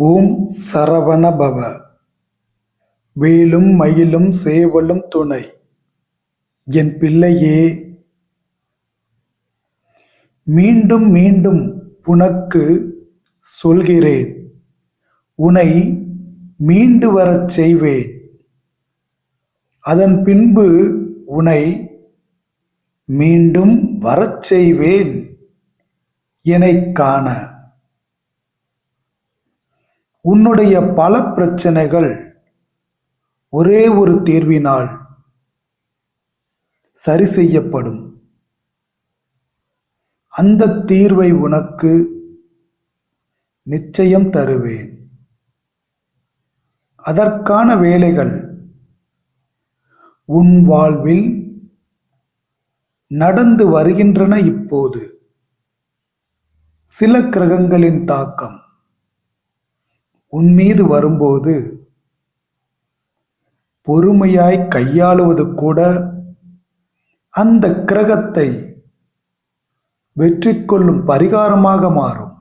ஓம் சரவண பவ வேலும் மயிலும் சேவலும் துணை. என் பிள்ளையே மீண்டும் மீண்டும் உனக்கு சொல்கிறேன். உன்னை மீண்டு வரச் செய்வேன். அதன் பின்பு உன்னை மீண்டும் வரச் செய்வேன். எனைக் காண. உன்னுடைய பல பிரச்சனைகள் ஒரே ஒரு தீர்வினால் சரி செய்யப்படும். அந்த தீர்வை உனக்கு நிச்சயம் தருவேன். அதற்கான வேலைகள் உன் வாழ்வில் நடந்து வருகின்றன இப்போது. சில கிரகங்களின் தாக்கம். உன் மீது வரும்போது பொறுமையாய் கையாளுவது கூட அந்த கிரகத்தை வெற்றி கொள்ளும் பரிகாரமாக மாறும்.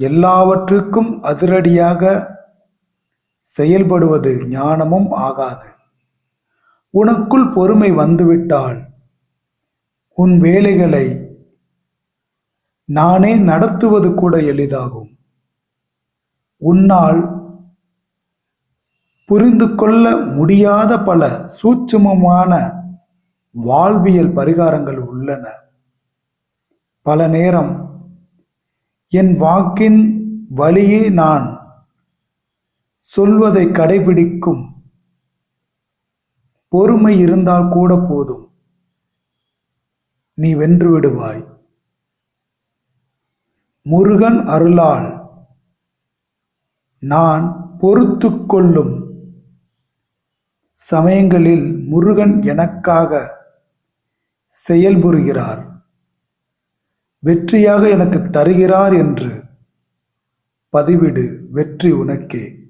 எல்லாவற்றுக்கும் அதிரடியாக செயல்படுவது ஞானமும் ஆகாது. உனக்குள் பொறுமை வந்துவிட்டால் உன் வேலைகளை நானே நடத்துவது கூட எளிதாகும். உன்னால் புரிந்து கொள்ள முடியாத பல சூட்சுமமான வாழ்வியல் பரிகாரங்கள் உள்ளன. பல நேரம் என் வாக்கின் வழியே நான் சொல்வதை கடைபிடிக்கும் பொறுமை இருந்தால் கூட போதும். நீ வென்று விடுவாய். முருகன் அருளால் நான் பொறுத்து கொள்ளும் சமயங்களில் முருகன் எனக்காக செயல்புரிகிறார் வெற்றியாக எனக்கு தருகிறார் என்று பதிவிடு வெற்றி உனக்கே.